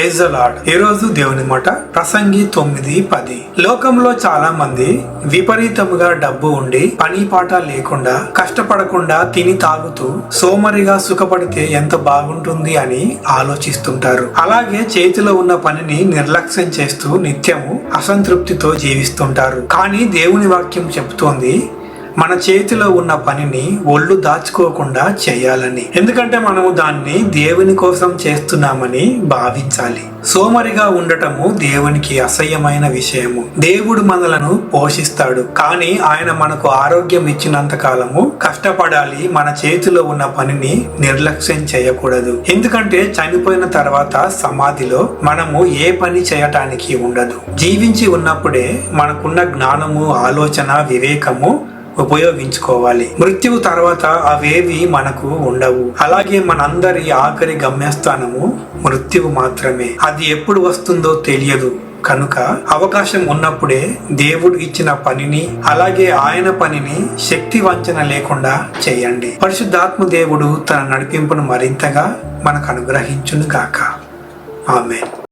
Praise lord ఈ రోజు దేవుని మాట ప్రసంగి తొమ్మిది పది. లోకంలో చాలా మంది విపరీతముగా డబ్బు ఉండి పని పాట లేకుండా కష్టపడకుండా తిని తాగుతూ సోమరిగా సుఖపడితే ఎంత బాగుంటుంది అని ఆలోచిస్తుంటారు. అలాగే చేతిలో ఉన్న పనిని నిర్లక్ష్యం చేస్తూ నిత్యము అసంతృప్తితో జీవిస్తుంటారు. కానీ దేవుని వాక్యం చెబుతోంది మన చేతిలో ఉన్న పనిని ఒళ్ళు దాచుకోకుండా చేయాలని. ఎందుకంటే మనము దాన్ని దేవుని కోసం చేస్తున్నామని భావించాలి. సోమరిగా ఉండటము దేవునికి అసహ్యమైన విషయము. దేవుడు మనలను పోషిస్తాడు. కానీ ఆయన మనకు ఆరోగ్యం ఇచ్చినంత కాలము కష్టపడాలి మన చేతిలో ఉన్న పనిని నిర్లక్ష్యం చేయకూడదు. ఎందుకంటే చనిపోయిన తర్వాత సమాధిలో మనము ఏ పని చేయటానికి ఉండదు. జీవించి ఉన్నప్పుడే మనకున్న జ్ఞానము ఆలోచన వివేకము ఉపయోగించుకోవాలి. మృత్యువు తర్వాత అవేవి మనకు ఉండవు. అలాగే మనందరి ఆఖరి గమ్యస్థానము మృత్యువు మాత్రమే. అది ఎప్పుడు వస్తుందో తెలియదు. కనుక అవకాశం ఉన్నప్పుడే దేవుడు ఇచ్చిన పనిని అలాగే ఆయన పనిని శక్తి వంచన లేకుండా చేయండి. పరిశుద్ధాత్మ దేవుడు తన నడిపింపును మరింతగా మనకు అనుగ్రహించును గాక ఆమెన్.